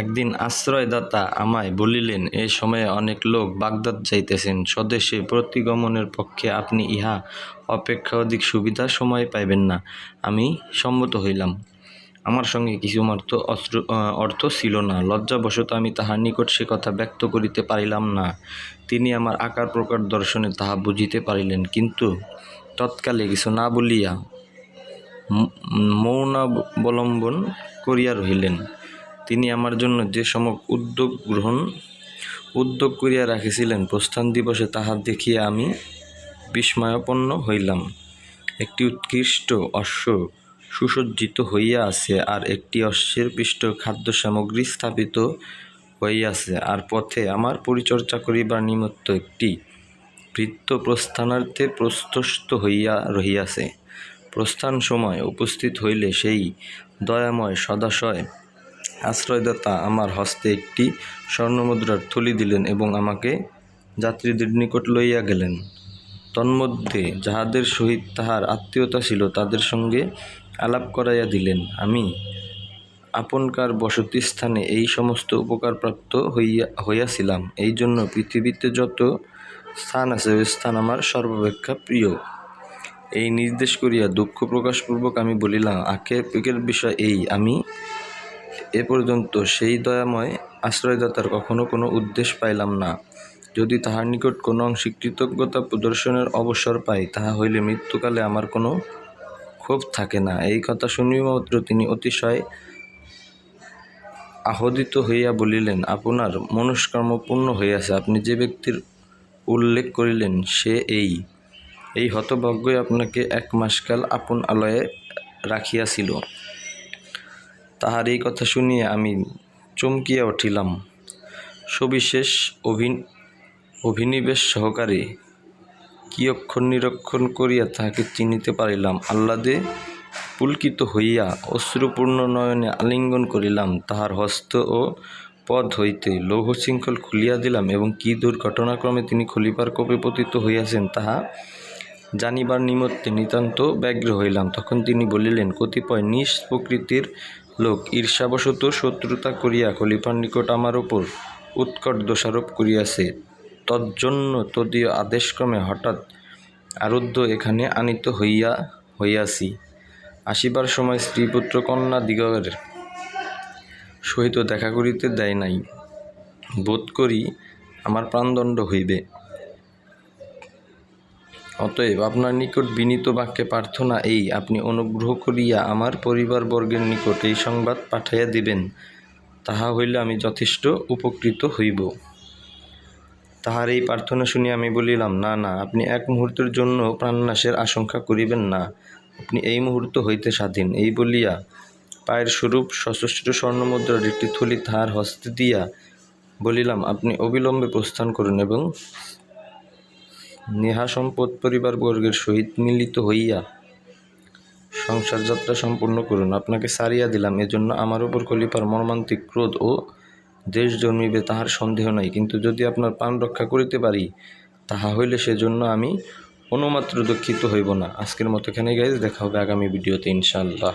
একদিন আশ্রয়দাতা আমায় বলিলেন, এ সময়ে অনেক লোক বাগদাদ যাইতেছেন, স্বদেশে প্রতিগমনের পক্ষে আপনি ইহা অপেক্ষা অধিক সুবিধা সময় পাইবেন না। আমি সম্মত হইলাম। আমার সঙ্গে কিছুমাত্র অর্থ অস্ত্র অর্থ ছিল না। লজ্জাবশত আমি তাহার নিকট সে কথা ব্যক্ত করিতে পারিলাম না। তিনি আমার আকার প্রকার দর্শনে তাহা বুঝিতে পারিলেন, কিন্তু তৎকালে কিছু না বলিয়া মৌনাবলম্বন করিয়া রহিলেন। তিনি আমার জন্য যে সম্যক উদ্যোগ গ্রহণ উদ্যোগ করিয়া রাখিছিলেন প্রস্থান দিবসে তাহা দেখিয়া আমি বিস্ময়াপন্ন হইলাম। একটি উৎকৃষ্ট অশ্ব সুসজ্জিত হইয়া আছে, আর একটি অশ্বের পৃষ্ঠ খাদ্য সামগ্রী স্থাপিত হইয়াছে, আর পথে আমার পরিচর্যা করিবার নিমিত্ত একটি ভৃত্য প্রস্থানার্থে প্রস্তস্ত হইয়া রহিয়াছে। প্রস্থান-সময় উপস্থিত হইলে সেই দয়াময় সদাশয় আশ্রয়দাতা আমার হস্তে একটি স্বর্ণমুদ্রার থলি দিলেন এবং আমাকে যাত্রীদের নিকট লইয়া গেলেন। তন্মধ্যে যাহাদের সহিত তাহার আত্মীয়তা ছিল, তাদের সঙ্গে আলাপ করাইয়া দিলেন। আমি আপনকার বসতিস্থানে এই সমস্ত উপকারপ্রাপ্ত হইয়া হইয়াছিলাম, এই জন্য পৃথিবীতে যত স্থান আছে, ওই স্থান আমার সর্বাপেক্ষা প্রিয়। এই নির্দেশ করিয়া দুঃখ প্রকাশপূর্বক আমি বলিলাম, আক্ষেপের বিষয় এই, আমি এ পর্যন্ত সেই দয়াময় আশ্রয়দাতার কখনও কোনো উপদেশ পাইলাম না। যদি তাহার নিকট কোনো অংশে কৃতজ্ঞতা প্রদর্শনের অবসর পাই, তাহা হইলে মৃত্যুকালে আমার কোনো ক্ষোভ থাকে না। এই কথা শুনিবামাত্র তিনি অতিশয় আহ্লাদিত হইয়া বলিলেন, আপনার মনস্কামনা পূর্ণ হইয়াছে। আপনি যে ব্যক্তির উল্লেখ করিলেন, সে এই। এই হতভাগ্যই আপনাকে এক মাসকাল আপন আলয়ে রাখিয়াছিল। তাঁহার এই কথা শুনিয়া আমি চমকিয়া উঠিলাম। সবিশেষ অভিন অভিনিবেশ সহকারে কিয়ৎক্ষণ নিরীক্ষণ করিয়া তাহাকে চিনিতে পারিলাম। আহ্লাদে পুলকিত হইয়া অশ্রুপূর্ণ নয়নে আলিঙ্গন করিলাম। তাহার হস্ত ও পদ হইতে লৌহ শৃঙ্খল খুলিয়া দিলাম এবং কি দুর্ঘটনাক্রমে তিনি খলিফার কোপে পতিত হইয়াছেন, তাহা জানিবার নিমত্তে নিতান্ত ব্যগ্র হইলাম। তখন তিনি বলিলেন, কতিপয় নীচ প্রকৃতির লোক ঈর্ষাবশত শত্রুতা করিয়া খলিফার নিকট আমার ওপর উৎকট দোষারোপ করিয়াছে, তজ্জন্য তদীয় আদেশক্রমে হঠাৎ আরুদ্ধ এখানে আনিত হইয়া হইয়াছি। আসিবার সময় স্ত্রী-পুত্র-কন্যাদিগের সহিত দেখা করিতে দেয় নাই। বোধ করি, আমার প্রাণদণ্ড হইবে। অতএব আপনার নিকট বিনীত বাক্যে প্রার্থনা এই, আপনি অনুগ্রহ করিয়া আমার পরিবারবর্গের নিকট এই সংবাদ পাঠাইয়া দিবেন। তাহা হইলে আমি যথেষ্ট উপকৃত হইব। তাহার এই প্রার্থনা শুনিয়া আমি বলিলাম, না না, আপনি এক মুহূর্তের জন্য প্রাণনাশের আশঙ্কা করিবেন না। আপনি এই মুহূর্ত হইতে স্বাধীন। এই বলিয়া পায়ের স্বরূপ সশস্ত্র স্বর্ণমুদ্রার একটি থলি তাহার হস্তে দিয়া বলিলাম, আপনি অবিলম্বে প্রস্থান করুন এবং স্নেহাস্পদ পরিবারবর্গের সহিত মিলিত হইয়া সংসারযাত্রা সম্পূর্ণ করুন। আপনাকে ছাড়িয়া দিলাম, এজন্য আমার উপর খলিফার মর্মান্তিক ক্রোধ ও দেশ জন্মিবে তাহার সন্দেহ নাই, কিন্তু যদি আপনার প্রাণ রক্ষা করিতে পারি, তাহা হইলে সেজন্য আমি অনুমাত্র দুঃখিত হইব না। আজকের মতো এখানে গাইজ, দেখা হবে আগামী ভিডিওতে ইনশাআল্লাহ।